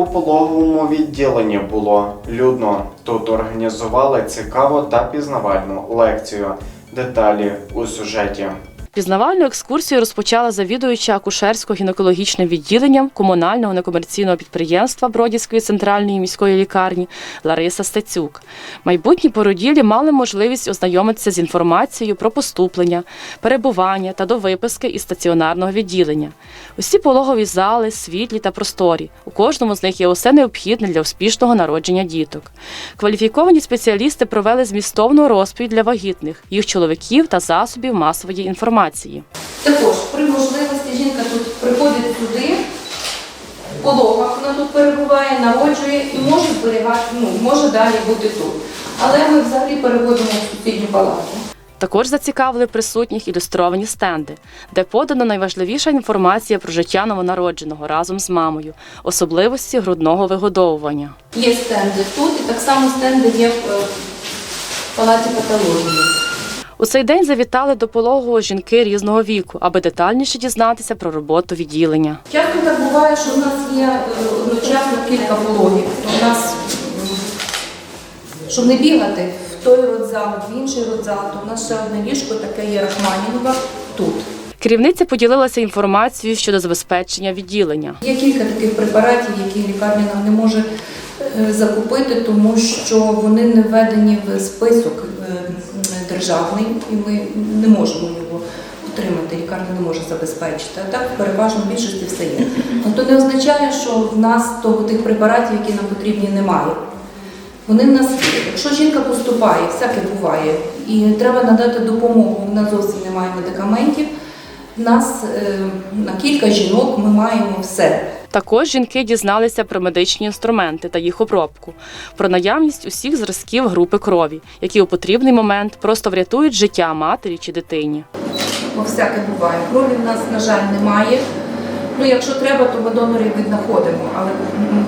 У пологовому відділенні було людно. Тут організували цікаву та пізнавальну лекцію. Деталі у сюжеті. Пізнавальну екскурсію розпочала завідуюча акушерсько-гінекологічним відділенням комунального некомерційного підприємства Бродівської центральної міської лікарні Лариса Стецюк. Майбутні породілі мали можливість ознайомитися з інформацією про поступлення, перебування та до виписки із стаціонарного відділення. Усі пологові зали, світлі та просторі. У кожному з них є усе необхідне для успішного народження діток. Кваліфіковані спеціалісти провели змістовну розповідь для вагітних, їх чоловіків та засобів масової інформації. Також при можливості жінка тут приходить сюди, в пологах вона тут перебуває, народжує і може зберігати, ну, може далі бути тут. Але ми взагалі переводимо в сусідню палату. Також зацікавили присутніх ілюстровані стенди, де подано найважливіша інформація про життя новонародженого разом з мамою, особливості грудного вигодовування. Є стенди тут, і так само стенди є в е, палаті патології. У цей день завітали до пологового жінки різного віку, аби детальніше дізнатися про роботу відділення. Часто так буває, що в нас є е, одночасно кілька пологів. У нас, щоб не бігати в той родзал, в інший родзал, то у нас ще одне ліжко таке є Рахманінова тут. Керівниця поділилася інформацією щодо забезпечення відділення. Є кілька таких препаратів, які лікарня нам не може е, закупити, тому що вони не введені в список е, державний, і ми не можемо його отримати. Лікарня не може забезпечити. А так переважно в більшості все є. Ну, то не означає, що в нас того тих препаратів, які нам потрібні, немає. Вони в нас, якщо жінка поступає, всяке буває, і треба надати допомогу, в нас зовсім немає медикаментів. В нас е, на кілька жінок ми маємо все. Також жінки дізналися про медичні інструменти та їх обробку, про наявність усіх зразків групи крові, які у потрібний момент просто врятують життя матері чи дитині. Бо всяке буває. Крові в нас, на жаль, немає. Ну, якщо треба, то ми донорів віднаходимо, але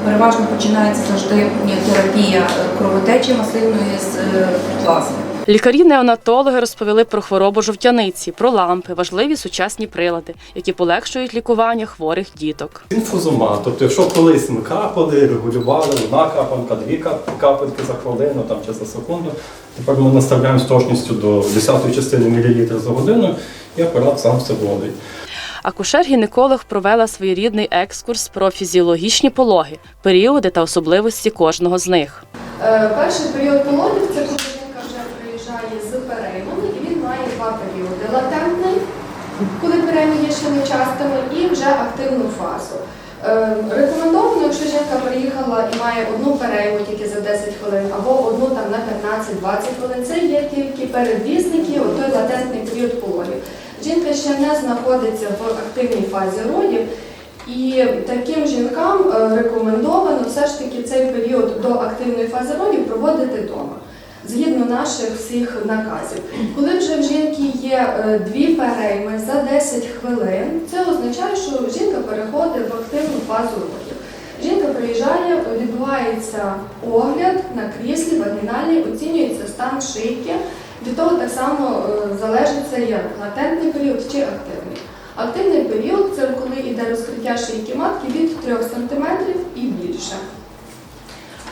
переважно починається завжди терапія кровотечі маслинної з е, плазми. Лікарі-неонатологи розповіли про хворобу жовтяниці, про лампи, важливі сучасні прилади, які полегшують лікування хворих діток. Інфузомат. Тобто, якщо колись ми капали, регулювали одна капанка, дві кап- капельки за хвилину там, чи за секунду, тепер ми наставляємо з точністю до 10 частини мілілітра за годину, і апарат сам все вводить. Акушер-гінеколог провела своєрідний екскурс про фізіологічні пологи, періоди та особливості кожного з них. Е, Перший період пологів це коли жінка вже приїжджає з переймом, і він має два періоди: латентний, коли перейми є ще нечастими, і вже активну фазу. Е, Рекомендовано, якщо жінка приїхала і має одну перейму тільки за 10 хвилин, або одну там на 15-20 хвилин, це є тільки передвізники, той латентний період пологів. Жінка ще не знаходиться в активній фазі родів, і таким жінкам е, рекомендовано все ж таки цей період до активної фази родів проводити вдома. Згідно наших всіх наказів. Коли вже в жінки є е, дві перейми за 10 хвилин, це означає, що жінка переходить в активну фазу родів. Жінка приїжджає, відбувається огляд на кріслі вагінальній, оцінюється стан шийки. Від того так само е, залежить це є латентний період чи активний. Активний період це коли йде розкриття шийки матки від 3 см і більше.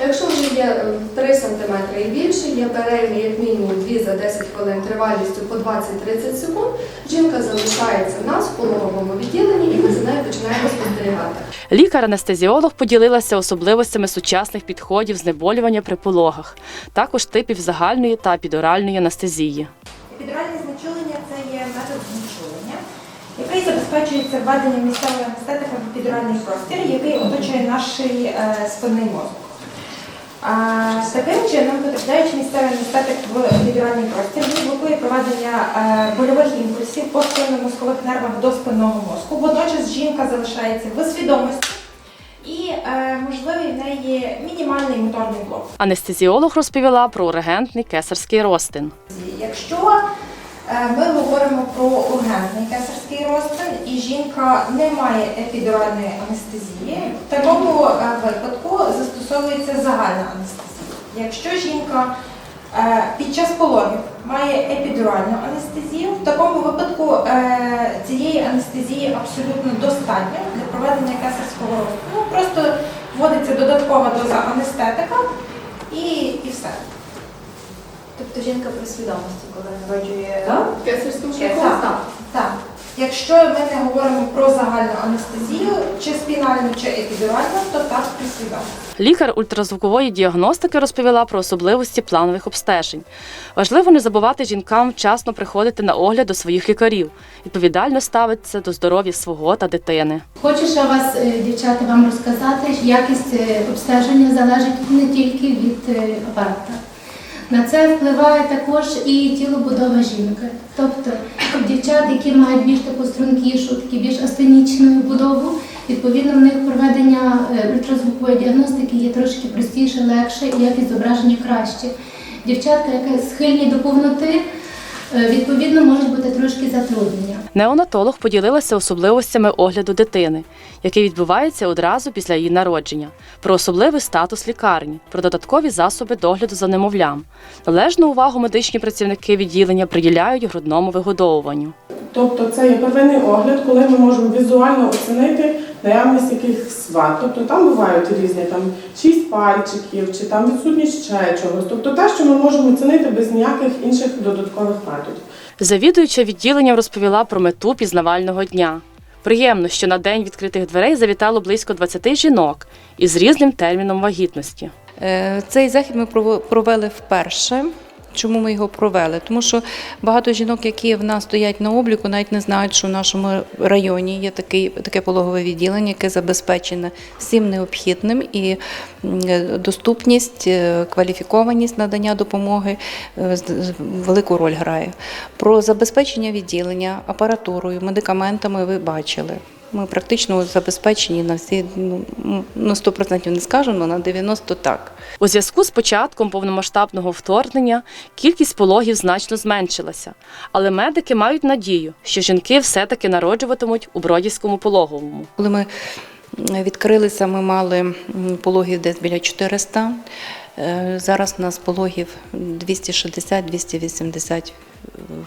Якщо вже є е, 3 см і більше, є перейми як мінімум 2 за 10 хвилин тривалістю по 20-30 секунд, жінка залишається в нас в пологовому відділенні і ми за нею починаємо спостерігати. Лікар-анестезіолог поділилася особливостями сучасних підходів знеболювання при пологах, також типів загальної та підоральної анестезії. Епідуральне знечулення це є метод знечулення, який забезпечується введенням місцевого анестетика в епідуральний простір, який оточує наш е, спинний мозок. А, таким чином, потрапляючи місцевий анестетик в епідуральний простір, він блокує проведення е, больових імпульсів по спинно-мозкових нервах до спинного мозку. Водночас жінка залишається в свідомості і е, можливий в неї мінімальний моторний блок. Анестезіолог розповіла про регентний кесарський розтин. Якщо ми говоримо про ургентний кесарський розтин і жінка не має епідуральної анестезії, в такому е, випадку застосовується загальна анестезія. Якщо жінка е, під час пологів має епідуральну анестезію, в такому випадку е, цієї анестезії абсолютно достатньо для проведення кесарського розтину. Просто вводиться додаткова доза анестетика і, і все. Тобто жінка при свідомості, коли народжує Так? Кесарським Так. Так. так. Якщо ми не говоримо про загальну анестезію, чи спінальну, чи епідуральну, то так при свідомості. Лікар ультразвукової діагностики розповіла про особливості планових обстежень. Важливо не забувати жінкам вчасно приходити на огляд до своїх лікарів, відповідально ставитися до здоров'я свого та дитини. Хочу ще вас, е, дівчата, вам розказати, що якість е, обстеження залежить не тільки від е, апарата. На це впливає також і тілобудова жінки. Тобто дівчат, які мають більш таку стрункішу, такі більш астенічну будову, відповідно в них проведення е, ультразвукової діагностики є трошки простіше, легше і якість зображення краще. Дівчатка, яка схильні до повноти, відповідно можуть бути трошки затруднення. Неонатолог поділилася особливостями огляду дитини, який відбувається одразу після її народження, про особливий статус лікарні, про додаткові засоби догляду за немовлям. Належну увагу медичні працівники відділення приділяють грудному вигодовуванню. Тобто це є первинний огляд, коли ми можемо візуально оцінити наявність якихось вад. Тобто там бувають різні там шість пальчиків, чи там відсутність ще чогось. Тобто те, що ми можемо оцінити без ніяких інших додаткових методів. Завідуюча відділенням розповіла про мету пізнавального дня. Приємно, що на день відкритих дверей завітало близько 20 жінок із різним терміном вагітності. Е, Цей захід ми провели вперше. Чому ми його провели? Тому що багато жінок, які в нас стоять на обліку, навіть не знають, що в нашому районі є такий, таке пологове відділення, яке забезпечене всім необхідним і доступність, е, кваліфікованість надання допомоги е, велику роль грає. Про забезпечення відділення апаратурою, медикаментами ви бачили. Ми практично забезпечені на всі, ну, на 100% не скажу, але на 90% так. У зв'язку з початком повномасштабного вторгнення кількість пологів значно зменшилася, але медики мають надію, що жінки все-таки народжуватимуть у Бродівському пологовому. Коли ми відкрилися, ми мали пологів десь біля 400. Е, Зараз у нас пологів 260-280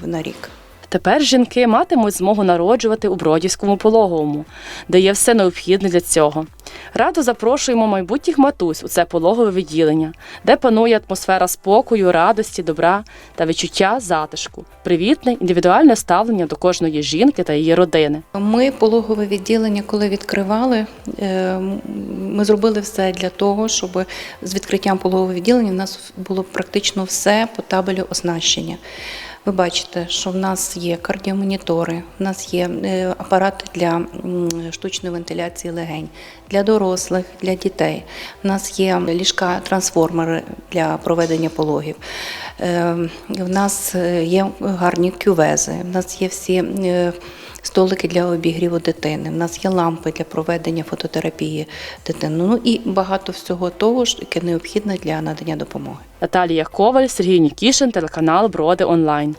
на рік. Тепер жінки матимуть змогу народжувати у Бродівському пологовому, де є все необхідне для цього. Радо запрошуємо майбутніх матусь у це пологове відділення, де панує атмосфера спокою, радості, добра та відчуття затишку, привітне індивідуальне ставлення до кожної жінки та її родини. Ми пологове відділення, коли відкривали, е, ми зробили все для того, щоб з відкриттям пологового відділення в нас було практично все по табелю оснащення. Ви бачите, що в нас є кардіомонітори, в нас є е, апарати для штучної вентиляції легень, для дорослих, для дітей. В нас є ліжка-трансформери для проведення пологів. Е, В нас е, є гарні кювези, в нас є всі. Столики для обігріву дитини, в нас є лампи для проведення фототерапії дитини. Ну і багато всього того, ж, яке необхідне для надання допомоги. Наталія Коваль, Сергій Нікішин, телеканал Броди Онлайн.